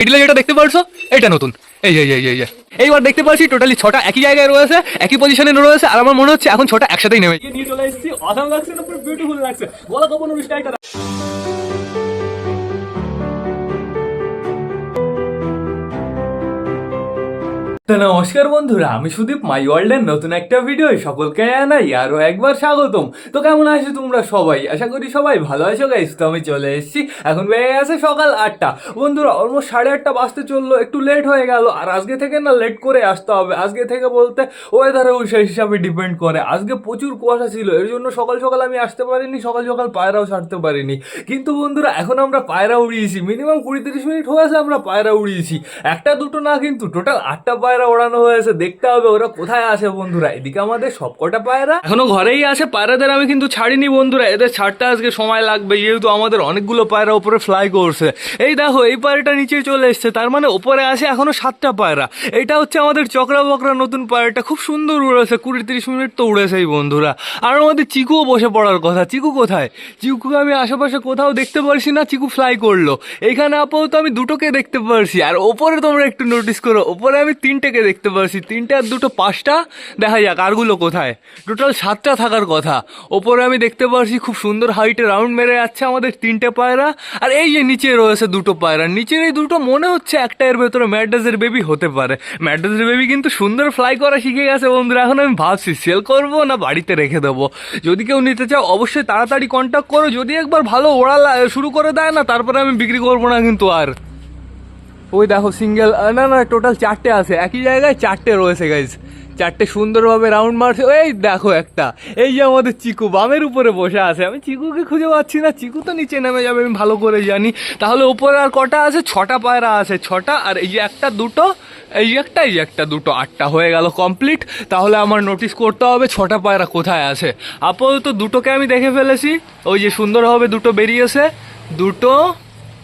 মিডিলে যেটা দেখতে পারছ, এটা নতুন। এই এই এই এই। এইবার দেখতে পাচ্ছি টোটালি ছটা একই জায়গায় রয়েছে, একই পজিশনে রয়েছে, আর আমার মনে হচ্ছে এখন ছটা একসাথেই নেমে নিয়ে চলে এসেছি। অসাম লাগছে না, পুরো বিউটিফুল লাগছে। বলো কখন স্টাইলটা তো নমস্কার বন্ধুরা, আমি সুদীপ মাই ওয়ার্ল্ডের নতুন একটা ভিডিও সকলকে জানাই আরও একবার স্বাগতম। তো কেমন আছো তোমরা সবাই? আশা করি সবাই ভালো আছো গাইস তো আমি চলে এসেছি, এখন বেড়ে গেছে সকাল আটটা। বন্ধুরা অলমোস্ট সাড়ে আটটা বাজতে চলল, একটু লেট হয়ে গেল। আর আজকে থেকে না লেট করে আসতে হবে। আজকে থেকে বলতে ওয়েদারেও সেই হিসাবে ডিপেন্ড করে। আজকে প্রচুর কুয়াশা ছিল, এর জন্য সকাল সকাল আমি আসতে পারিনি, সকাল সকাল পায়রাও ছাড়তে পারিনি। কিন্তু বন্ধুরা, এখন আমরা পায়রা উড়িয়েছি। মিনিমাম কুড়ি তিরিশ মিনিট হয়েছে আমরা পায়রা উড়িয়েছি। একটা দুটো না কিন্তু টোটাল আটটা পায়রা ওড়ানো হয়েছে, দেখতে হবে ওরা কোথায় আছে বন্ধুরা। এদিকে আমাদের সবকটা পায়রা। এখনও ঘরেই আছে, পায়রাদের আমি কিন্তু ছাড়িনি বন্ধুরা, এদের ছাড়তে আজকে সময় লাগবে, যেহেতু আমাদের অনেকগুলো পায়রা উপরে ফ্লাই করছে। এই দেখো, এই পায়রাটা নিচে চলে এসছে, তার মানে ওপরে আছে এখনও সাতটা পায়রা। এটা হচ্ছে আমাদের চক্রা বকরা নতুন পায়রাটা, খুব সুন্দর উড়েছে, কুড়ি তিরিশ মিনিট তো উড়েছে এই বন্ধুরা। আর আমাদের চিকুও বসে পড়ার কথা, চিকু কোথায়? চিকুকে আমি আশেপাশে কোথাও দেখতে পারছি না, চিকু ফ্লাই করল। এখানে আপাতত আমি দুটোকে দেখতে পারছি, আর ওপরে তোমরা একটু নোটিস করো, ওপরে আমি তিনটেকে দেখতে পারছি। তিনটে আর দুটো পাঁচটা? দেখা যাক, আরগুলো কোথায়? টোটাল সাতটা থাকার কথা। ওপরে আমি দেখতে পারছি খুব সুন্দর হাইটে রাউন্ড মেরে যাচ্ছে আমাদের তিনটে পায়রা। আর এই যে নিচে রয়েছে দুটো পায়রা। নিচের এই দুটো মনে হচ্ছে একটা এর ভেতরে ম্যাডাসের বেবি হতে পারে। ম্যাডাসের বেবি কিন্তু সুন্দর ফ্লাই করা শিখে গেছে বন্ধুরা। এখন আমি ভাবছি সেল করব না বাড়িতে রেখে দেবো? যদি কেউ নিতে চাও অবশ্যই তাড়াতাড়ি কন্ট্যাক্ট করো। যদি একবার ভালো ওড়া শুরু করে দেয় না, তারপরে আমি বিক্রি করব না কিন্তু আর। ওই দেখো সিঙ্গেল না না টোটাল চারটে আছে। একই জায়গায় চারটে রয়েছে গাইজ চারটে সুন্দরভাবে রাউন্ড মারছে। এই দেখো একটা। এই যে আমাদের চিকু, বামের উপরে বসে আছে। আমি চিকুকে খুঁজে পাচ্ছি না। চিকু তো নিচে নেমে যাবে, আমি ভালো করে জানি। তাহলে উপরে আর কটা আছে? ছটা পায়রা আছে, ছটা। আর এই যে একটা, দুটো, এই একটা এই একটা, দুটো, আটটা হয়ে গেল কমপ্লিট তাহলে আমার নোটিস করতে হবে ছটা পায়রা কোথায় আছে। আপাতত দুটোকে আমি দেখে ফেলেছি। ওই যে সুন্দরভাবে দুটো বেরিয়েছে। দুটো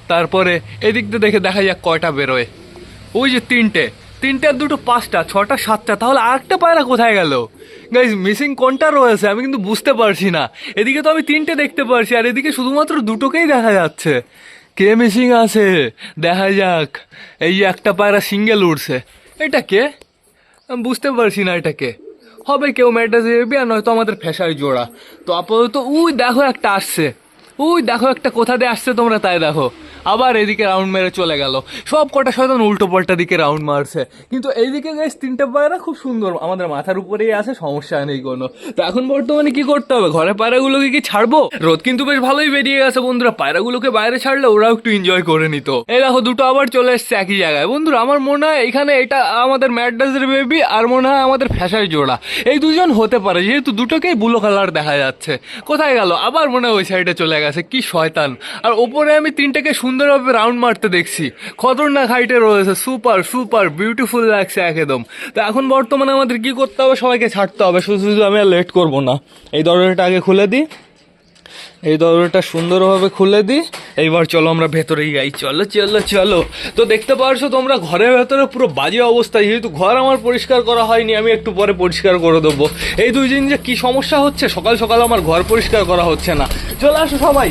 তারপরে এদিক দিয়ে দেখে দেখা যাক কয়টা বেরোয়। ওই যে তিনটে। তিনটে, দুটো, পাঁচটা, ছটা, সাতটা। তাহলে আরেকটা পায়রা কোথায় গেল? গাইজ মিসিং কোনটা রয়েছে আমি কিন্তু বুঝতে পারছি না। এদিকে তো আমি তিনটে দেখতে পারছি, আর এদিকে শুধুমাত্র দুটোকেই দেখা যাচ্ছে। কে মিসিং আছে? দেখা যাক। এই যে একটা পায়রা সিঙ্গেল উড়ছে। এটা কে? আমি বুঝতে পারছি না এটা কে। হবে কেউ ম্যাটাজ দেবে আর নয়তো আমাদের ফ্যাশার জোড়া। তো আপাতত, উই দেখো একটা আসছে। উই দেখো একটা কোথা দিয়ে আসছে তোমরা তাই দেখো। আবার এদিকে রাউন্ড মেরে চলে গেল। সব কটা শয়তান উল্টো পাল্টা দিকে রাউন্ড মারছে। কিন্তু এইদিকে গাইস তিনটে পায়রা খুব সুন্দর। আমাদের মাথার উপরেই আছে, সমস্যা নেই কোনো। তো এখন বর্তমানে কি করতে হবে? ঘরে পায়রাগুলোকে কি ছাড়বো? রোদ কিন্তু বেশ ভালোই বেরিয়ে গেছে বন্ধুরা। পায়রাগুলোকে বাইরে ছাড়লে ওরাও একটু এনজয় করে নিত। এই দেখো, দুটো আবার চলে এসছে একই জায়গায়। বন্ধুরা, আমার মনে হয় এখানে এটা আমাদের ম্যাডাসের বেবি আর মনে হয় আমাদের ফ্যাশার জোড়া। এই দুজন হতে পারে, যেহেতু দুটোকেই বুলো কালার দেখা যাচ্ছে। কোথায় গেল? আবার মনে হয় ওই সাইডে চলে গেছে। কি শয়তান। আর ওপরে আমি তিনটাকে সুন্দরভাবে রাউন্ড মারতে দেখছি। খতরনাক হাইটে রয়েছে সুপার সুপার বিউটিফুল লাগছে একদম। তো এখন বর্তমানে আমাদের কি করতে হবে? সবাইকে ছাড়তে হবে। শুধু শুধু আমি আর লেট করব না। এই দরজাটা আগে খুলে দিই। এই দরজাটা সুন্দরভাবে খুলে দিই। এইবার চলো আমরা ভেতরেই যাই। চলো চলো চলো। তো দেখতে পারছ তোমরা, ঘরের ভেতরে পুরো বাজে অবস্থা। যেহেতু ঘর আমার পরিষ্কার করা হয়নি, আমি একটু পরে পরিষ্কার করে দেবো। এই দুই দিন যে কী সমস্যা হচ্ছে, সকাল সকাল আমার ঘর পরিষ্কার করা হচ্ছে না। চলে আসো সবাই।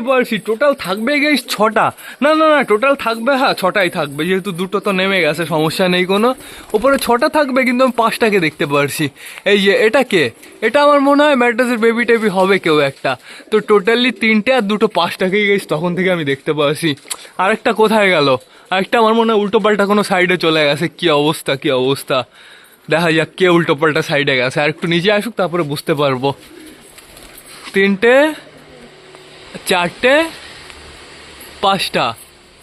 পারছি টোটাল থাকবে গাইজ ছটা। না না না টোটাল থাকবে হ্যাঁ ছটাই থাকবে, যেহেতু দুটো তো নেমে গেছে, সমস্যা নেই কোনো। ওপরে ছটা থাকবে, কিন্তু আমি পাঁচটাকে দেখতে পারছি। এই যে, এটা কে? এটা আমার মনে হয় ম্যাট্রাসের বেবি টেবি হবে কেউ একটা। তো টোটালি তিনটে আর দুটো পাঁচটাকেই গেছি তখন থেকে আমি দেখতে পাচ্ছি আরেকটা কোথায় গেল? আরেকটা আমার মনে হয় উল্টো পাল্টা কোনো সাইডে চলে গেছে। কি অবস্থা কি অবস্থা? দেখা যাক কে উল্টো পাল্টা সাইডে গেছে। আর একটু নিচে আসুক, তারপরে বুঝতে পারব। তিনটে চারটে, পাঁচটা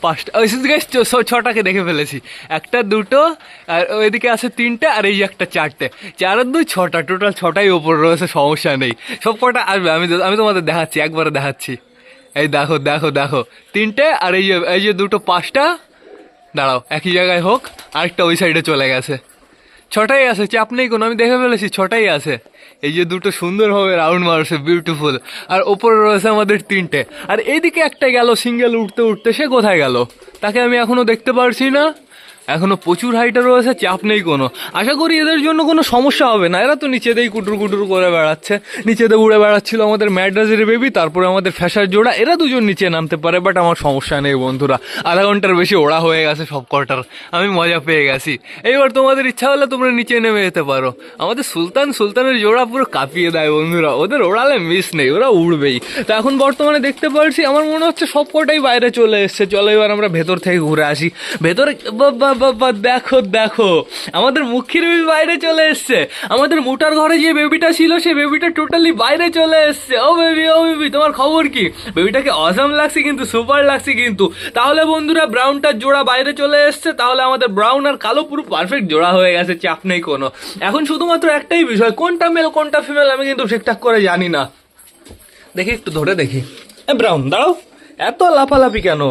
পাঁচটা। ওই গাইস ছটাকে দেখে ফেলেছি। একটা, দুটো, আর ওইদিকে আছে তিনটে, আর এই একটা চারটে। চার দুই, ছটা। টোটাল ছটাই ওপর রয়েছে, সমস্যা নেই। সব কটা আসবে। আমি আমি তোমাদের দেখাচ্ছি, একবারে দেখাচ্ছি। এই দেখো দেখো দেখো। তিনটে, আর এই যে এই যে দুটো পাঁচটা, দাঁড়াও, একই জায়গায় হোক, আরেকটা ওই সাইডে চলে গেছে। ছটাই আছে, চাপ নেই কোনো। আমি দেখে ফেলেছি, ছটাই আছে। এই যে দুটো সুন্দরভাবে রাউন্ড মারছে বিউটিফুল আর ওপরে রয়েছে আমাদের তিনটে। আর এইদিকে একটা গেল সিঙ্গেল উঠতে উঠতে সে কোথায় গেল? তাকে আমি এখনও দেখতে পারছি না। এখনও প্রচুর হাইটে রয়েছে চাপ নেই কোনো। আশা করি এদের জন্য কোনো সমস্যা হবে না। এরা তো নিচেতেই কুটুর কুটুর করে বেড়াচ্ছে। নিচেতে উড়ে বেড়াচ্ছিল আমাদের ম্যাড্রাজের বেবি, তারপরে আমাদের ফ্যাশার জোড়া। এরা দুজন নিচে নামতে পারে, বাট আমার সমস্যা নেই বন্ধুরা। আধা ঘণ্টার বেশি ওড়া হয়ে গেছে সব কটার। আমি মজা পেয়ে গেছি। এইবার তোমাদের ইচ্ছা হলে তোমরা নিচে নেমে যেতে পারো। আমাদের সুলতান, সুলতানের জোড়া পুরো কাঁপিয়ে দেয় বন্ধুরা। ওদের ওড়ালে মিস নেই, ওরা উড়বেই। তো এখন বর্তমানে দেখতে পারছি, আমার মনে হচ্ছে সব কটাই বাইরে চলে এসছে। চলো এবার আমরা ভেতর থেকে ঘুরে আসি। ভেতরে বাবা দেখো দেখো। আমাদের মুখির বেবি বাইরে চলে এসছে। আমাদের মোটার ঘরে যে বেবিটা ছিল সেই বেবিটা টোটালি বাইরে চলে এসছে। ও বেবি ও বেবি তোমার খবর কি? বেবিটাকে অসাম লাগছে কিন্তু সুপার লাগছে কিন্তু। তাহলে বন্ধুরা ব্রাউনটার জোড়া বাইরে চলে এসছে। তাহলে আমাদের ব্রাউন আর কালো পুরো পারফেক্ট জোড়া হয়ে গেছে, চাপ নেই কোনো। এখন শুধুমাত্র একটাই বিষয়, কোনটা মেল কোনটা ফিমেল আমি কিন্তু ঠিকঠাক করে জানি না। দেখি, একটু ধরে দেখি। ব্রাউন দাঁড়াও। এত লাফালাফি কেন?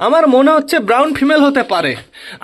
আমার মনে হচ্ছে ব্রাউন ফিমেল হতে পারে।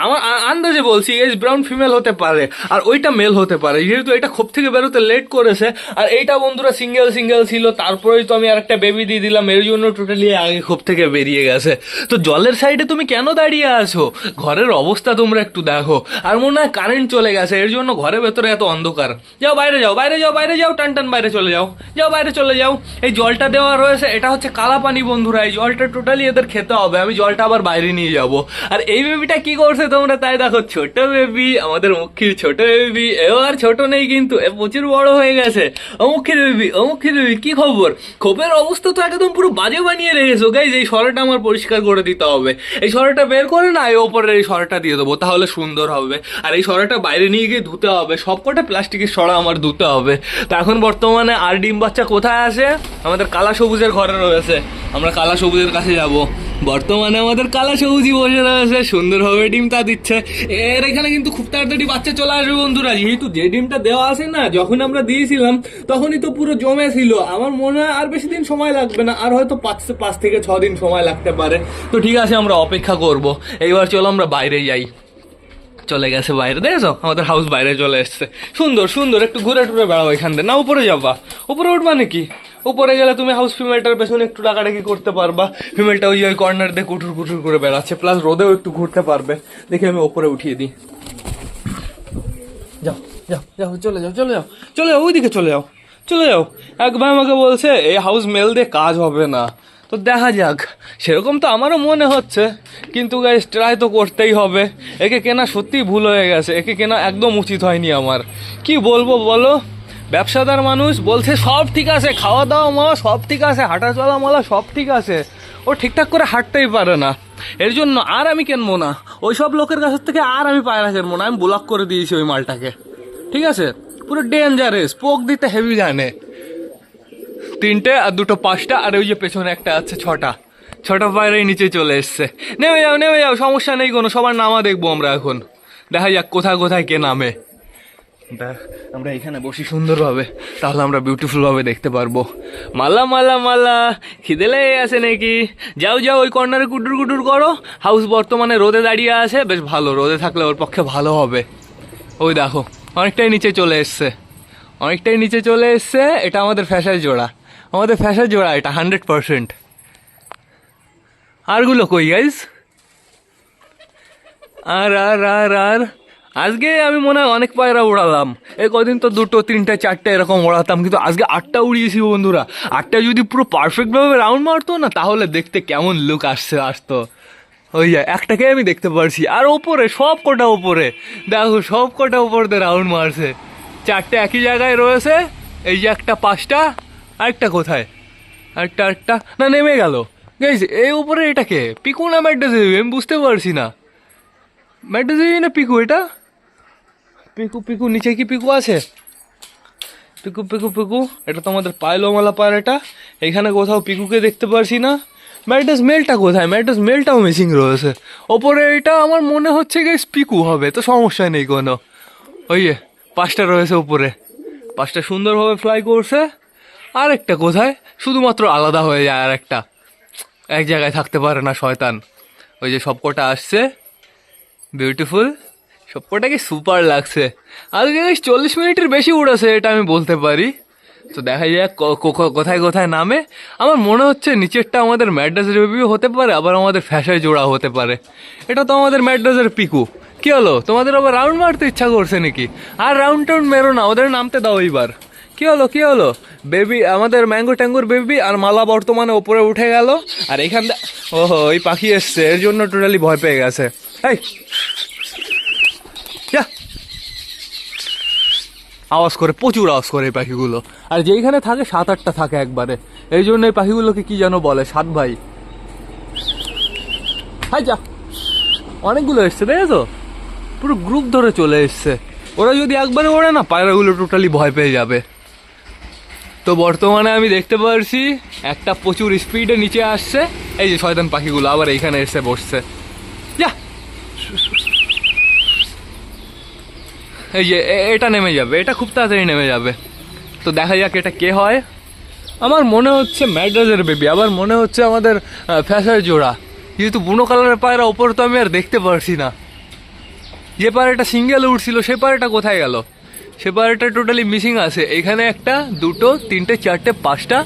আমার আন্দাজে বলছি এজ ব্রাউন ফিমেল হতে পারে, আর ওইটা মেল হতে পারে। যেহেতু এটা খোপ থেকে বেরোতে লেট করেছে, আর এইটা বন্ধুরা সিঙ্গেল সিঙ্গেল ছিল, তারপরেই তো আমি আরেকটা বেবি দিয়ে দিলাম, এর জন্য টোটালি আগে খোপ থেকে বেরিয়ে গেছে। তো জলের সাইডে তুমি কেন দাঁড়িয়ে আছো? ঘরের অবস্থা তোমরা একটু দেখো। আর মনে হয় কারেন্ট চলে গেছে, এর জন্য ঘরের ভেতরে এত অন্ধকার। যাও বাইরে যাও বাইরে যাও বাইরে যাও, টান টান বাইরে চলে যাও। যাও বাইরে চলে যাও। এই জলটা দেওয়া রয়েছে, এটা হচ্ছে কালা পানি বন্ধুরা, এই জলটা টোটালি এদের খেতে হবে। আমি জলটা আবার বাইরে নিয়ে যাব। আর এই বেবিটা কি করছে তোমরা তাই দেখো, ছোট বেবি আমাদের মুখির ছোট বেবি এও আর ছোট নেই কিন্তু, এ প্রচুর বড় হয়ে গেছে। অমুখের বেবি অমুখের বেবি কি খবর? খোপের অবস্থা তো একদম পুরো বাজে বানিয়ে রেখেছো গাইজ এই সরাটা আমার পরিষ্কার করে দিতে হবে। এই সরাটা বের করে না, এই ওপরের এই সরাটা দিয়ে দেবো, তাহলে সুন্দর হবে। আর এই সরাটা বাইরে নিয়ে গিয়ে ধুতে হবে, সবকটা প্লাস্টিকের সরা আমার ধুতে হবে। তো এখন বর্তমানে আর ডিম বাচ্চা কোথায় আছে? আমাদের কালা সবুজের ঘরে রয়েছে। আমরা কালা সবুজের কাছে যাব। বর্তমানে আমাদের কালা সবুজি বসে রয়েছে, সুন্দরভাবে ডিমটা দিচ্ছে। এর এখানে কিন্তু খুব তাড়াতাড়ি বাচ্চা চলে আসবে বন্ধুরা, যেহেতু যে ডিমটা দেওয়া আছে না, যখন আমরা দিয়েছিলাম, তখনই তো পুরো জমে ছিল। আমার মনে হয় আর বেশি দিন সময় লাগবে না, আর হয়তো পাঁচ পাঁচ থেকে ছ দিন সময় লাগতে পারে। তো ঠিক আছে, আমরা অপেক্ষা করব। এইবার চলো আমরা বাইরে যাই। চলে গেছে বাইরে, দেখেছ? আমাদের হাউস বাইরে চলে এসছে। সুন্দর সুন্দর, একটু ঘুরে টুরে বেড়াও এখান থেকে না, উপরে যাবা। উপরে উঠবা নাকি? উপরে গেলে তুমি হাউস ফিমেলটার পেছনে একটু ডাকাডাকি করতে পারবা। ফিমেলটা ওই ওই কর্নার দিয়ে কুটুর কুটুর করে বেড়াচ্ছে। প্লাস রোদেও একটু ঘুরতে পারবে। দেখে আমি ওপরে উঠিয়ে দিই। যাও যাও যাও, চলে যাও চলে যাও চলে যাও, ওইদিকে চলে যাও চলে যাও। এক ভাই আমাকে বলছে, এই হাউস মেল দিয়ে কাজ হবে না। তো দেখা যাক। সেরকম তো আমারও মনে হচ্ছে। কিন্তু গাইস ট্রাই তো করতেই হবে। একে কেনা সত্যিই ভুল হয়ে গেছে। একে কেনা একদম উচিত হয়নি আমার। কি বলব বলো? ব্যবসাদার মানুষ বলছে, সব ঠিক আছে খাওয়া দাওয়া মালা সব ঠিক আছে হাঁটা চলা মালা সব ঠিক আছে। ও ঠিকঠাক করে হাঁটতেই পারে না। এর জন্য আর আমি কিনবো না? ওই সব লোকের কাছ থেকে আর আমি পায়রা কেনবো না। আমি ব্লক করে দিয়েছি ওই মালটাকে। ঠিক আছে? পুরো ডেঞ্জারাস পোক দিতে হেভি জানে। তিনটে আর দুটো পাঁচটা, আর ওই যে পেছনে একটা আছে ছটা। ছটা পায়রাই নিচে চলে এসছে। নেমে যাও নেমে যাও, সমস্যা নেই কোনো, সবার নামা দেখব আমরা এখন। দেখা যাক কোথায় কোথায় কে নামে। আমরা এখানে বসি সুন্দরভাবে, তাহলে আমরা বিউটিফুল ভাবে দেখতে পারব। মালা মালা মালা, খিদে লেগে আছে নাকি? যাও যাও, ওই কর্নারে কুটুর কুটুর করো। হাউস বর্তমানে রোদে দাঁড়িয়ে আছে, বেশ ভালো, রোদে থাকলে ওর পক্ষে ভালো হবে। ওই দেখো, অনেকটাই নিচে চলে এসছে। অনেকটাই নিচে চলে এসছে, এটা আমাদের ফ্যাশার জোড়া। আমাদের ফ্যাশার জোড়া এটা হান্ড্রেড পারসেন্ট আরগুলো কই গাইজ আর আর আর আর। আজকে আমি মনে হয় অনেক পায়রা উড়ালাম। এই কদিন তো দুটো, তিনটে, চারটে এরকম উড়াতাম, কিন্তু আজকে আটটা উড়িয়েছি বন্ধুরা। আটটা যদি পুরো পারফেক্টভাবে রাউন্ড মারতো না, তাহলে দেখতে কেমন লুক আসছে, আসতো। ওই একটাকে আমি দেখতে পারছি। আর ওপরে, সব কটা ওপরে। দেখো, সব কটা ওপরতে রাউন্ড মারছে। চারটে একই জায়গায় রয়েছে, এই যে একটা পাঁচটা আরেকটা কোথায়? আরেকটা আরেকটা? না, নেমে গেল। গেছে এই উপরে এটাকে পিকু না ম্যাড্রেস আমি বুঝতে পারছি না। ম্যাড্রেস না পিকু এটা? পিকু পিকু, নিচে কি পিকু আছে? পিকু পিকু পিকু, এটা তো আমাদের পায়লোমালা পায়রাটা এখানে কোথাও পিকুকে দেখতে পারছি না। ম্যাডাস মেলটা কোথায়? ম্যাড্রেস মেলটাও মিসিং রয়েছে। ওপরে এটা আমার মনে হচ্ছে গেস পিকু হবে। তো সমস্যা নেই কোনো। ওই পাঁচটা রয়েছে উপরে। পাঁচটা সুন্দরভাবে ফ্লাই করছে। আর একটা কোথায়? শুধুমাত্র আলাদা হয়ে যায় আর একটা এক জায়গায় থাকতে পারে না শয়তান। ওই যে সবকটা আসছে। বিউটিফুল সবকটাকে সুপার লাগছে। আজকে চল্লিশ মিনিটের বেশি উড়েছে এটা আমি বলতে পারি। তো দেখা যাক কোথায় কোথায় নামে। আমার মনে হচ্ছে নিচেরটা আমাদের ম্যাড্রাস রিভিউ হতে পারে, আবার আমাদের ফ্যাশায় জোড়া হতে পারে। এটা তো আমাদের ম্যাড্রাসের পিকু। কি হলো? তোমাদের আবার রাউন্ড মারতে ইচ্ছা করছে নাকি? আর রাউন্ড টাউন্ড মেরো না, ওদের নামতে দাও এইবার। কি হলো কি হলো? বেবি আমাদের ম্যাঙ্গো ট্যাঙ্গোর বেবি আর মালা বর্তমানে ওপরে উঠে গেল। আর এখান ওহো ওই পাখি এসছে। এর জন্য টোটালি ভয় পেয়ে গেছে। এই। আওয়াজ করে, প্রচুর আওয়াজ করে এই পাখিগুলো। আর যেইখানে থাকে সাত আটটা থাকে একবারে। এই জন্য এই পাখিগুলোকে কি যেন বলে, সাত ভাই। হাই যা! অনেকগুলো এসছে, দেখেছ? পুরো গ্রুপ ধরে চলে এসছে। ওরা যদি একবারে ওড়ে না, পায়রাগুলো টোটালি ভয় পেয়ে যাবে। তো বর্তমানে আমি দেখতে পারছি একটা প্রচুর স্পিডে নিচে আসছে। এই যে শয়তান পাখিগুলো আবার এইখানে এসে বসছে। যা! এই যে এটা নেমে যাবে, এটা খুব তাড়াতাড়ি নেমে যাবে। তো দেখা যাক এটা কে হয়। আমার মনে হচ্ছে ম্যাড্রাসের বেবি আবার মনে হচ্ছে আমাদের ফ্যাশার জোড়া। যেহেতু বুনো কালারের পায়রা, ওপর তো আমি আর দেখতে পারছি না। যে পায়রাটা সিঙ্গেল উঠছিল সে পায়রাটা কোথায় গেল? সে পায়রাটা টোটালি মিসিং আছে। এখানে একটা দুটো তিনটে চারটে পাঁচটা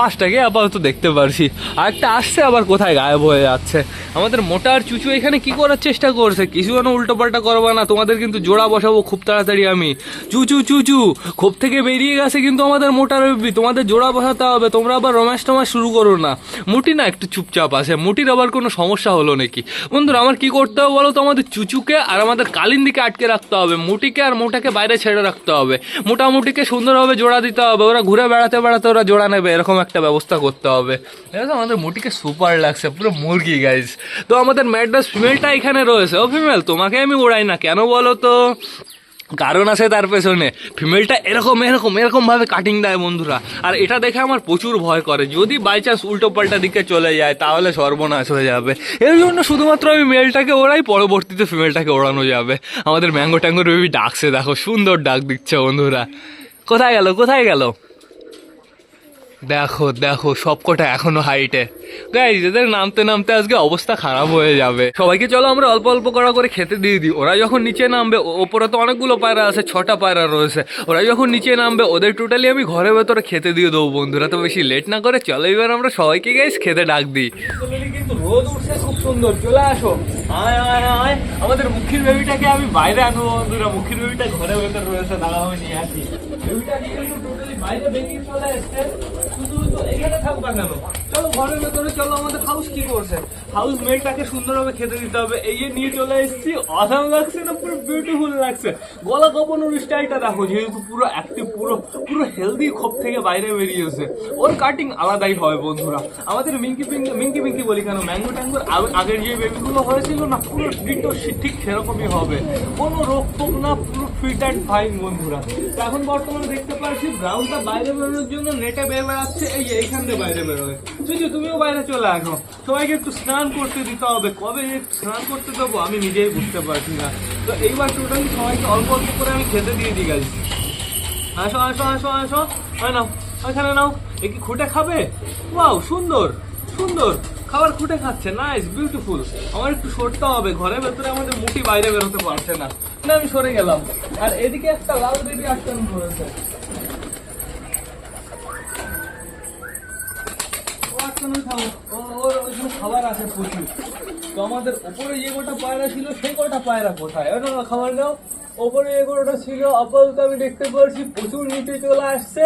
পাঁচটাকে আপাতত দেখতে পারছি। আর একটা আসছে, আবার কোথায় গায়েব হয়ে যাচ্ছে। আমাদের মোটা আর চুচু এখানে কি করার চেষ্টা করছে? কিছু যেন উল্টো পাল্টা করবা না, তোমাদের কিন্তু জোড়া বসাবো খুব তাড়াতাড়ি আমি। চুচু চুচু খোপ থেকে বেরিয়ে গেছে কিন্তু আমাদের মোটার বেবি তোমাদের জোড়া বসাতে হবে, তোমরা আবার রমেশ টমাস শুরু করো না। মুটি না একটু চুপচাপ আছে মুটির আবার কোনো সমস্যা হলো নাকি? বন্ধুরা, আমার কি করতে হবে বলো তো? আমাদের চুচুকে আর আমাদের কালিন্দিকে আটকে রাখতে হবে। মুটিকে আর মোটাকে বাইরে ছেড়ে রাখতে হবে। মোটামুটিকে সুন্দরভাবে জোড়া দিতে হবে, ওরা ঘুরে বেড়াতে বেড়াতে ওরা জোড়া নেবে, এরকম একটা ব্যবস্থা করতে হবে। ঠিক আছে আমাদের মুটিকে সুপার লাগছে, পুরো মুরগি গাইজ তো আমাদের ম্যাড্রাস ফিমেলটা এখানে রয়েছে। ও ফিমেল তোমাকে আমি ওড়াই না, কেন বলো তো? কারণ আছে তার পেছনে। ফিমেলটা এরকম এরকম, এরকমভাবে কাটিং দেয় বন্ধুরা। আর এটা দেখে আমার প্রচুর ভয় করে। যদি বাই চান্স উল্টো পাল্টা দিকে চলে যায়, তাহলে সর্বনাশ হয়ে যাবে। এর জন্য শুধুমাত্র আমি মেলটাকে ওড়াই, পরবর্তীতে ফিমেলটাকে ওড়ানো যাবে। আমাদের ম্যাঙ্গো ট্যাঙ্গো বেবি ডাকছে, দেখো, সুন্দর ডাক দিচ্ছে বন্ধুরা। কোথায় গেল? কোথায় গেল? দেখো দেখো, সবকটা এখনও হাইটে। গাইজ এদের নামতে নামতে আজকে অবস্থা খারাপ হয়ে যাবে। সবাইকে চলো, আমরা অল্প অল্প করা করে খেতে দিয়ে দিই। ওরা যখন নিচে নামবে ওপরে তো অনেকগুলো পায়রা আছে, ছটা পায়রা রয়েছে। ওরা যখন নিচে নামবে, ওদের টোটালি আমি ঘরের ভেতরে খেতে দিয়ে দেবো, বন্ধুরা। তো বেশি লেট না করে চলো, এবার আমরা সবাইকে গাইজ খেতে ডাক দিই। কিন্তু রোদ উঠছে, খুব সুন্দর। চলে আসো। আমাদের মুখির বেবিটাকে আমি বাইরে আনব, বন্ধুরা। মুখির বেবিটা ঘরের ভেতরে রয়েছে দাঁড়া নিয়ে আসি। বেবিটা কিন্তু টোটালি বাইরে বেরিয়ে চলে এসছে। শুধু এখানে থাকবা কেন চলো ঘরের ভেতরে চলো আমাদের হাউস কি করছে। হাউস মেলটাকে সুন্দরভাবে খেতে দিতে হবে এই যে নিয়ে চলে এসেছি অসাম লাগছে না পুরো বিউটিফুল লাগছে গলা কাপানোর স্টাইলটা দেখো যেহেতু পুরো অ্যাক্টিভ পুরো পুরো হেলদি খোপ থেকে বাইরে বেরিয়েছে ওর কাটিং আলাদাই হয় বন্ধুরা। আমাদের মিঙ্কি পিঙ্কি মিঙ্কি মিঙ্কি বলি কেন? ম্যাঙ্গো। ট্যাঙ্গোর আগ- আগের যে বেবিগুলো হয়েছিল না পুরো ডিটো ঠিক সেরকমই হবে। কোনো রোগ টোক না, পুরো ফিট অ্যান্ড ফাইন বন্ধুরা এখন বর্তমানে দেখতে পাচ্ছি ব্রাউনটা বাইরে বেরোনোর জন্য নেটে বের বেড়াচ্ছে এই এইখান বাইরে বেরোয় তুই তুমিও বাইরে চলে আসো। সবাইকে একটু স্নান করতে দিতে হবে। কবে স্নান করতে দেবো আমি নিজেই বুঝতে পারছি না। তো এইবার টোটালি সবাইকে অল্প অল্প করে আমি খেতে দিয়ে দিই গেছি আসো আসো আসো আসো। হয় নাও, ওইখানে নাও। এ কি খুঁটে খাবে? ওয়াও সুন্দর সুন্দর। খাবার খুঁটে খাচ্ছে নাইস বিউটিফুল আমার একটু সরতে হবে, ঘরের ভেতরে আমাদের মুটি বাইরে বেরোতে পারছে না। আমি সরে গেলাম। আর এদিকে একটা লাল বেবি আটকানো রয়েছে ও আটকানো ওর ওইখানে খাবার আছে প্রচুর। তো আমাদের ওপরে যে কটা পায়রা ছিল, সেই কটা পায়রা কোথায়? ওটা খাবার দাও। ওপরে যে কটা ছিল আপাতত আমি দেখতে পারছি, প্রচুর নিচে চলে আসছে,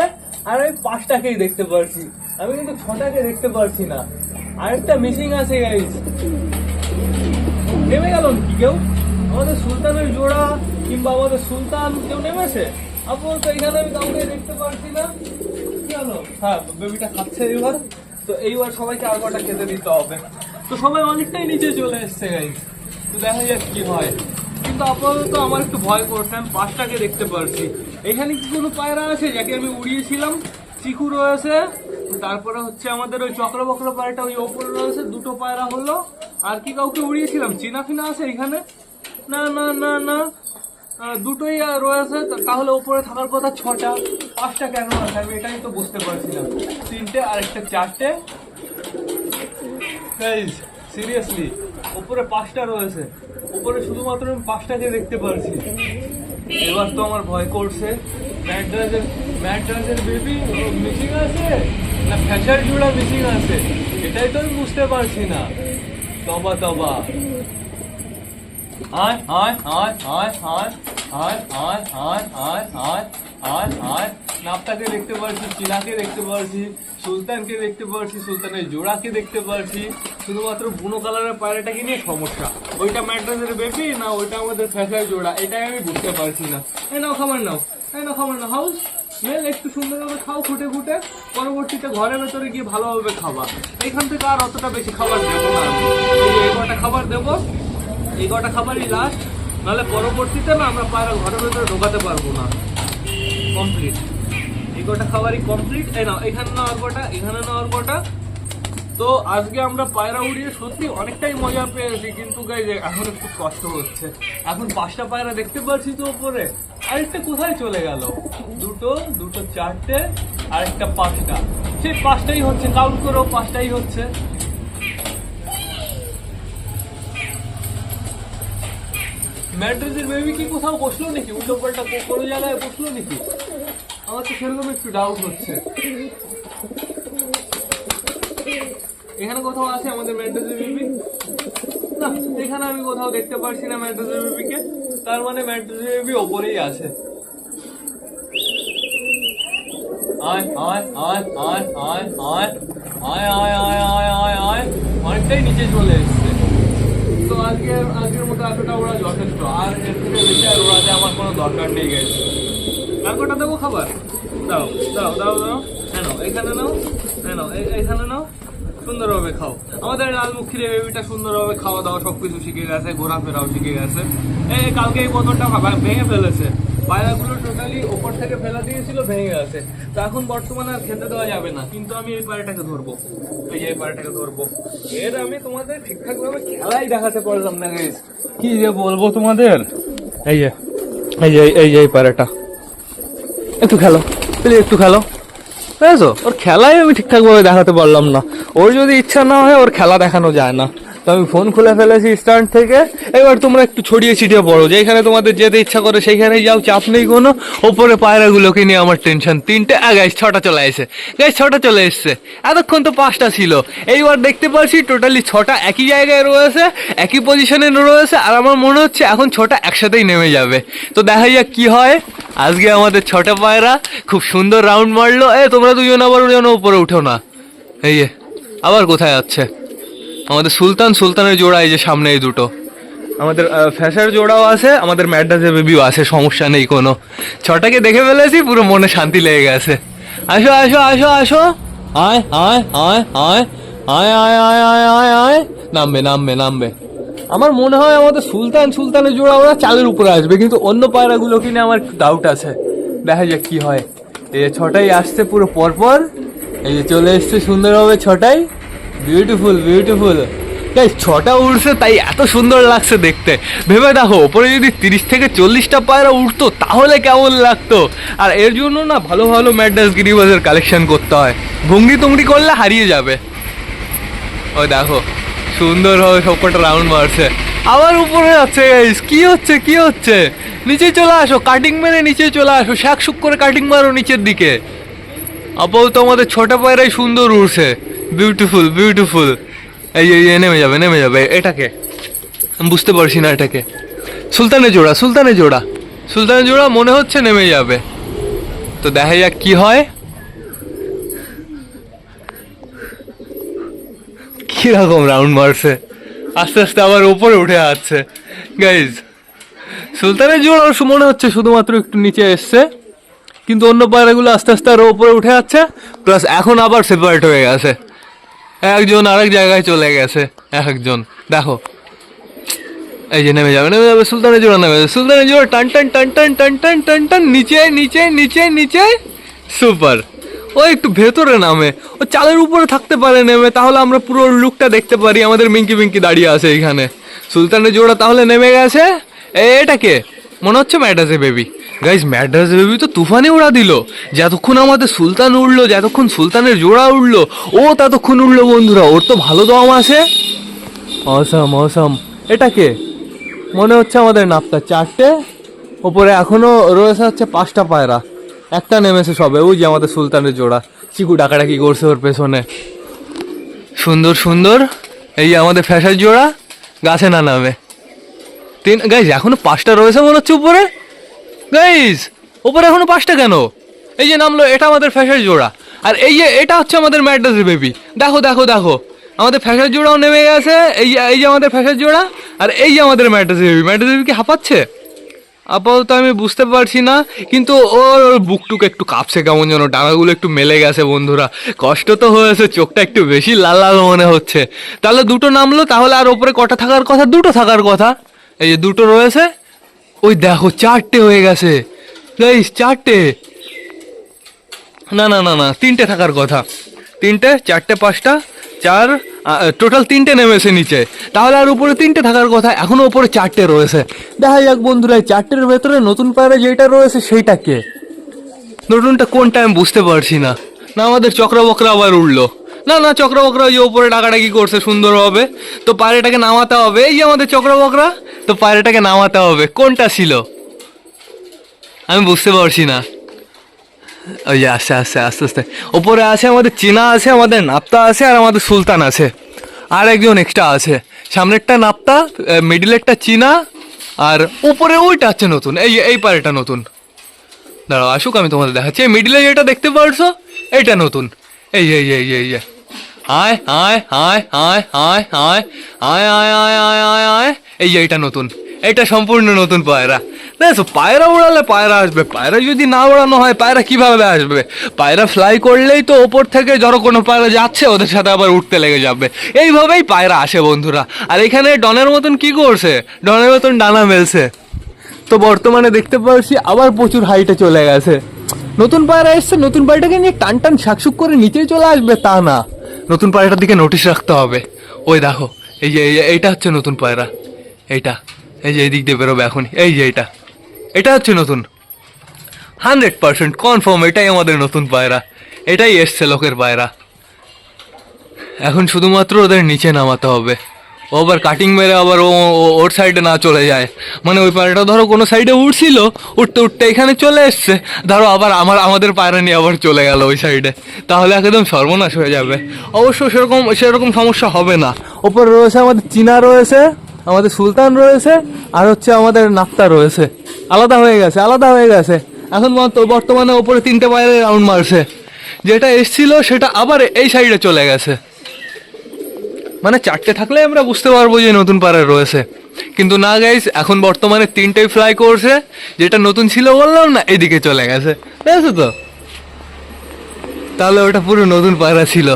আর আমি পাঁচটাকেই দেখতে পারছি। আমি কিন্তু ছটাকে দেখতে পারছি না। আরেকটা মিসিং আছে গাইজ নেমে গেল কি কেউ? আমাদের সুলতানের জোড়া কিংবা আমাদের সুলতান কেউ নেমেছে? আপাতত এখানে আমি কাউকে দেখতে পারছি না। হলো? হ্যাঁ বেবিটা খাচ্ছে এবার। তো এইবার সবাইকে আর কটা খেতে দিতে হবে। তো সবাই অনেকটাই নিচে চলে এসছে গাইজ তো দেখা যাক কি হয়। কিন্তু আপাতত আমার একটু ভয় করছে, আমি পাঁচটাকে দেখতে পারছি। এখানে কি কোনো পায়রা আছে যাকে আমি উড়িয়েছিলাম? চিকু রয়েছে, তারপরে হচ্ছে আমাদের ওই চক্র বক্র পায়রাটা ওই ওপরে রয়েছে, দুটো পায়রা হলো। আর কি কাউকে উড়িয়েছিলাম? চিনা ফিনা আছে এখানে? না না না না। দুটোই রয়েছে। তাহলে উপরে থাকার কথা ছটা, পাঁচটা কেন আছে আমি এটাই তো বুঝতে পারছি না তিনটে আর একটা চারটে সিরিয়াসলি উপরে পাঁচটা রয়েছে। উপরে শুধুমাত্র আমি পাঁচটাকে দেখতে পারছি। এবার তো আমার ভয় করছে। ম্যাড্রাসের ম্যাড্রাসের বেবি মিসিং আছে? না ফ্যাশার জোড়া মিসিং আছে? এটাই তো আমি বুঝতে পারছি না। তবা তবা। আয় আয় আয় আয় আয় আয় আয় আয় আয় আয় আয় আয় নাপতাকে দেখতে পারছি, চিনাকে দেখতে পারছি, সুলতানকে দেখতে পারছি, সুলতানের জোড়াকে দেখতে পারছি। শুধুমাত্র বুনো কালারের পায়রাটাকে নিয়ে সমস্যা। ওইটা ম্যাড্রাসের বেবি না ওইটা আমাদের ফ্যাশার জোড়া? এটাই আমি বুঝতে পারছি না। এই নাও, খাবার নাও। এই নাও, খাবার নাও। হাউস, মেল, একটু সুন্দরভাবে খাও ফুটে ফুটে। পরবর্তীতে ঘরের ভেতরে গিয়ে ভালোভাবে খাবা। এখান থেকে আর অতটা বেশি খাবার দেবো না এই কটা খাবার দেবো। এই কটা খাবারই লাস্ট নাহলে পরবর্তীতে না আমরা পায়রা ঘরের ভেতরে ঢোকাতে পারব না। কমপ্লিট এই কটা খাবারই কমপ্লিট এই না এখানে নেওয়ার কটা, এখানে নেওয়ার কটা। তো আজকে আমরা পায়রা উড়িয়ে সত্যি অনেকটাই মজা পেয়েছি, কিন্তু গাই এখন একটু কষ্ট হচ্ছে। এখন পাঁচটা পায়রা দেখতে পাচ্ছি তো ওপরে আরেকটা কোথায় চলে গেল? দুটো দুটো চারটে, আরেকটা পাঁচটা। সেই পাঁচটাই হচ্ছে কাউন্ট করো, পাঁচটাই হচ্ছে। ম্যাড্রেসের বেবি কি কোথাও বসল নাকি উল্টো পাল্টা কোনো জায়গায় বসল নাকি আমার তো সেরকম একটু ডাউট হচ্ছে এখানে কোথাও আছে আমাদের ম্যাড্রেসের বেবি না এখানে আমি কোথাও দেখতে পারছি না ম্যাড্রেসের বেবিকে তার মানে ম্যাড্রেসের বেবি ওপরেই আছে আয় আয় আয় আয় আয় আয় আয় আয় আয় আয় আয় আয় অনেকটাই নিচে চলে এসছে তো আজকে আজকের মতো এতটা ওরা যথেষ্ট। আর এর থেকে বেশি আর ওরাতে আমার কোনো দরকার নেই গেছে আর কটা দেবো খাবার? দাও দাও দাও দাও। হ্যাঁ এখানে নাও হ্যাঁ এখানে নাও। সুন্দরভাবে খাও। আমাদের লালমুখীর এই বেবিটা সুন্দরভাবে খাওয়া দাওয়া সব কিছু শিখে গেছে, ঘোরাফেরাও শিখে গেছে। এই কালকে এই বোতলটা ভেঙে ফেলেছে। পায়রাগুলো টোটালি ওপর থেকে ফেলা দিয়েছিল, ভেঙে গেছে। তো এখন বর্তমানে আর খেতে দেওয়া যাবে না। কিন্তু আমি এই পায়রাটাকে ধরবো। এই যে এই পায়রাটাকে ধরবো। এর আমি তোমাদের ঠিকঠাক ভাবে খেলাই দেখাতে পারলাম না গাইস কি যে বলব তোমাদের? এই যে এই যে এই যে এই পায়রাটা। একটু খেলো। প্লিজ একটু খেলো। বুঝেছ? ওর খেলাই আমি ঠিকঠাক ভাবে দেখাতে পারলাম না। ওর যদি ইচ্ছা না হয়, ওর খেলা দেখানো যায় না। তো আমি ফোন খুলে ফেলেছি স্ট্যান্ড থেকে। এবার তোমরা একটু ছড়িয়ে ছিটিয়ে পড়ো যেখানে তোমাদের যেতে ইচ্ছা করে সেইখানেই যাও, চাপ নেই কোনো। ওপরে পায়রাগুলোকে নিয়ে আমার টেনশন তিনটে গাইস ছটা চলে এসে গাইস ছটা চলে এসছে। এতক্ষণ তো পাঁচটা ছিল। এইবার দেখতে পাচ্ছি টোটালি ছটা একই জায়গায় রয়েছে, একই পজিশনে রয়েছে, আর আমার মনে হচ্ছে এখন ছটা একসাথেই নেমে যাবে। তো দেখা যাক কি হয়। আজকে আমাদের ছটা পায়রা খুব সুন্দর রাউন্ড মারলো। এ, তোমরা দুজন আবার যেন উপরে উঠো না। এই আবার কোথায় যাচ্ছে? আমাদের সুলতান, সুলতানের জোড়া এই যে সামনে এই দুটো। আমাদের ফ্যাশার জোড়াও আছে, আমাদের ম্যাডাসের বেবিও আছে, সমস্যা নেই কোনো। ছটাকে দেখে ফেলেছি, পুরো মনে শান্তি লেগে গেছে। আসো আসো আসো আসো। আয় আয় আয় আয় আয় আয় আয় আয় আয় আয়। নামবে নামবে নামবে। আমার মনে হয় আমাদের সুলতান, সুলতানের জোড়া ওরা চালের উপরে আসবে, কিন্তু অন্য পায়রাগুলো কিনে আমার ডাউট আছে। দেখা যাক কি হয়। এই ছটাই আসছে পুরো পরপর। এই যে চলে এসছে সুন্দরভাবে ছটাই। বিউটিফুল বিউটিফুল গাইস ছটা উড়ছে, তাই এত সুন্দর লাগছে দেখতে। ভেবে দেখো, ওপরে যদি তিরিশ থেকে চল্লিশটা পায়রা উঠতো তাহলে কেমন লাগতো? আর এর জন্য না ভালো ভালো ম্যাডাস গিরিবাজের কালেকশন করতে হয়। ভঙ্গি তুঙ্গি করলে হারিয়ে যাবে। ওই দেখো সুন্দরভাবে সবকটা রাউন্ড মারছে। আবার উপরে গাইস কি হচ্ছে কি হচ্ছে? নিচে চলে আসো কাটিং মেরে নিচে চলে আসো, শাক শুক করে কাটিং মারো নিচের দিকে। আপাতত আমাদের ছোট পায়রাই সুন্দর উড়ছে। বিউটিফুল বিউটিফুল এই এই নেমে যাবে নেমে যাবে। এটাকে। আমি বুঝতে পারছি না এটাকে। সুলতানের জোড়া সুলতানের জোড়া। সুলতানের জোড়া মনে হচ্ছে নেমে যাবে। তো দেখা যাক কি হয়। কীরকম রাউন্ড মারছে। আস্তে আস্তে আবার ওপরে উঠে যাচ্ছে গাইজ সুলতানের জোড়া মনে হচ্ছে শুধুমাত্র একটু নিচে এসছে। কিন্তু অন্য পায়রাগুলো আস্তে আস্তে আরও উপরে উঠে যাচ্ছে প্লাস এখন আবার সেপারেট হয়ে গেছে। একজন আরেক জায়গায় চলে গেছে এক একজন। দেখো। এই যে নেমে যাবে নেমে যাবে, সুলতানের জোড়া নেমে যাবে। সুলতানের জোড়া টান টান টান টান টান টান টান টান, নিচে নিচে নিচে নিচে। সুপার। ও একটু ভেতরে নামে। ও চালের উপরে থাকতে পারে নেমে, তাহলে আমরা পুরো লুকটা দেখতে পারি। আমাদের মিঙ্কি মিঙ্কি দাঁড়িয়ে আছে এখানে সুলতানের জোড়া তাহলে নেমে গেছে। এটাকে মনে হচ্ছে ম্যাডাসে বেবি। গাইজ ম্যাডাস বেবি তো তুফানে উড়া দিল। যতক্ষণ আমাদের সুলতান উড়লো, যতক্ষণ সুলতানের জোড়া উড়লো, ও ততক্ষণ উড়লো বন্ধুরা। ওর তো ভালো দম আছে। অসম অসম এটা কে? মনে হচ্ছে আমাদের নাপতা। চারটে? ওপরে এখনও রয়েছে হচ্ছে পাঁচটা পায়রা। একটা নেমেছে সবে, ওই যে আমাদের সুলতানের জোড়া। চিকু ডাকাটা কি করছে ওর পেছনে। সুন্দর সুন্দর। এই আমাদের ফ্যাশার জোড়া, গাছে না নামে। তিন গাইজ এখনও পাঁচটা রয়েছে মনে হচ্ছে উপরে? গাইজ উপরে এখনও পাঁচটা কেন? এই যে নামলো, এটা আমাদের ফ্যাশার জোড়া। আর এই যে, এটা হচ্ছে আমাদের ম্যাড্রাসের বেবি দেখো দেখো দেখো। আমাদের ফ্যাশার জোড়াও নেমে গেছে, এই যে এই যে আমাদের ফ্যাশার জোড়া, আর এই যে আমাদের ম্যাড্রাসের বেবি ম্যাড্রাসের বেবি কি হাঁপাচ্ছে? আপাতত আমি বুঝতে পারছি না, কিন্তু ওর বুকটুক একটু কাঁপছে কেমন যেন, ডানাগুলো একটু মেলে গেছে বন্ধুরা। কষ্ট তো হয়েছে, চোখটা একটু বেশি লাল লাল মনে হচ্ছে। তাহলে দুটো নামলো, তাহলে আর ওপরে কটা থাকার কথা? দুটো থাকার কথা। এই যে দুটো রয়েছে, ওই দেখো চারটে হয়ে গেছে। গাইস চারটে। না না না না, তিনটে থাকার কথা। তিনটে, চারটে, পাঁচটা, চার টোটাল তিনটে নেমেছে নিচে। তাহলে আর উপরে তিনটে থাকার কথা, এখনও উপরে চারটে রয়েছে। দেখা যাক বন্ধুরা চারটের ভেতরে নতুন পায়রা যেটা রয়েছে সেইটাকে নতুনটা কোনটা আমি বুঝতে পারছি না। না, আমাদের চক্রবকরা আবার উঠল না না চক্রবকরা ওই যে উপরে ডাকাডাকি করছে সুন্দরভাবে। তো পায়রাটাকে নামাতে হবে। এই যে আমাদের চক্র বকরা, তো পায়রাটাকে নামাতে হবে। কোনটা ছিল? আমি বুঝতে পারছি না। ওই যে আস্তে আস্তে আস্তে। ওপরে আছে আমাদের চীনা আছে, আমাদের নাপ্তা আছে, আর আমাদের সুলতান আছে। আর একজন এক্সট্রা আছে। সামনেরটা নাপ্তা মিডিলেরটা চীনা, আর উপরে ওইটা আছে নতুন। এই এই পারেটা নতুন। দাঁড়াও, আসুক, আমি তোমাদের দেখাচ্ছি। মিডিলে যেটা দেখতে পারছ, এইটা নতুন। এই এই এই এই আয় আয় আয় আয় আয় আয় আয় আয় আয় আয় আয় আয় এই যে এইটা নতুন এটা সম্পূর্ণ নতুন পায়রা দেখো পায়রা উড়ালে পায়রা আসবে পায়রা যদি না উড়ানো হয় পায়রা কীভাবে আসবে পায়রা ফ্লাই করলেই তো ওপর থেকে ধরো কোনো পায়রা যাচ্ছে ওদের সাথে আবার উঠতে লেগে যাবে এইভাবেই পায়রা আসে বন্ধুরা আর এখানে ডনের মতন কি করছে ডনের মতন ডানা মেলছে তো বর্তমানে দেখতে পাচ্ছি আবার প্রচুর হাইটে চলে গেছে নতুন পায়রা এসছে নতুন পায়রাটাকে নিয়ে টান টান শাকসুক করে নিচেই চলে আসবে তা না নতুন পায়রাটার দিকে নোটিশ রাখতে হবে। ওই দেখো, এই যে এই যে, এইটা হচ্ছে নতুন পায়রা। এইটা, এই যে এই দিক দিয়ে বেরোবে এখন এই যে, এইটা। এটা হচ্ছে নতুন। হান্ড্রেড পারসেন্ট কনফার্ম এটাই আমাদের নতুন পায়রা। এটাই এসছে লোকের পায়রা। এখন শুধুমাত্র ওদের নিচে নামাতে হবে। ও আবার কাটিং মেরে আবার ও, ও- ওর সাইডে না চলে যায়। মানে ওই পায়রাটা ধরো কোনো সাইডে উঠছিল উঠতে উঠতে এখানে চলে এসছে। ধরো আবার আমার, আমাদের পায়রা নিয়ে আবার চলে গেল ওই সাইডে তাহলে একদম সর্বনাশ হয়ে যাবে। অবশ্য সেরকম সেরকম সমস্যা হবে না। ওপরে রয়েছে আমাদের চীনা রয়েছে, আমাদের সুলতান রয়েছে, আর হচ্ছে আমাদের নাপ্তা রয়েছে। আলাদা হয়ে গেছে, আলাদা হয়ে গেছে। এখন বর্তমানে ওপরে তিনটে পায়রা রাউন্ড মারছে। যেটা এসছিল, সেটা আবার এই সাইডে চলে গেছে। মানে চারটে থাকলে আমরা বুঝতে পারব যে নতুন পাড়ায় রয়েছে। কিন্তু না গাইস এখন বর্তমানে তিনটেই ফ্লাই করছে। যেটা নতুন ছিল বললাম না, এদিকে চলে গেছে। বুঝেছ তো? তাহলে ওটা পুরো নতুন পাড়া ছিল।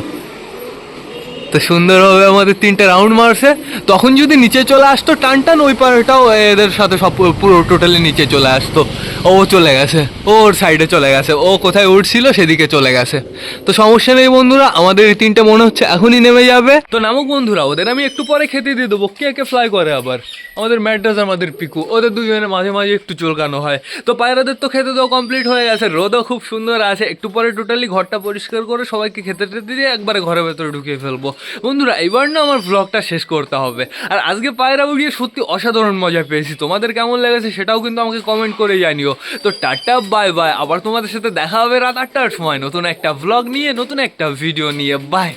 তো সুন্দরভাবে আমাদের তিনটে রাউন্ড মারছে। তখন যদি নিচে চলে আসতো টান টান ওই পাড়াটাও এদের সাথে সব পুরো- টোটালি নিচে চলে আসতো। ও চলে গেছে। ওর সাইডে চলে গেছে। ও কোথায় উঠছিল সেদিকে চলে গেছে। তো সমস্যা নেই বন্ধুরা, আমাদের এই তিনটে মনে হচ্ছে এখনই নেমে যাবে। তো নামুক বন্ধুরা, ওদের আমি একটু পরে খেতে দিয়ে দেবো। কে কে ফ্লাই করে আবার? আমাদের ম্যাড্রাস, আমাদের পিকু। ওদের দুজনে মাঝে মাঝে একটু চুলকানো হয়। তো পায়রাদের তো খেতে দেওয়া কমপ্লিট হয়ে গেছে। রোদও খুব সুন্দর আছে। একটু পরে টোটালি ঘরটা পরিষ্কার করে সবাইকে খেতে টেতে দিয়ে একবারে ঘরের ভেতরে ঢুকিয়ে ফেলব। বন্ধুরা, এবার না আমার ব্লগটা শেষ করতে হবে। আর আজকে পায়রা উড়িয়ে সত্যি অসাধারণ মজা পেয়েছি। তোমাদের কেমন লেগেছে সেটাও কিন্তু আমাকে কমেন্ট করে জানিও। তো টাটা বাই বাই আবার তোমাদের সাথে দেখা হবে রাত আটটার সময় নতুন একটা ব্লগ নিয়ে, নতুন একটা ভিডিও নিয়ে। বাই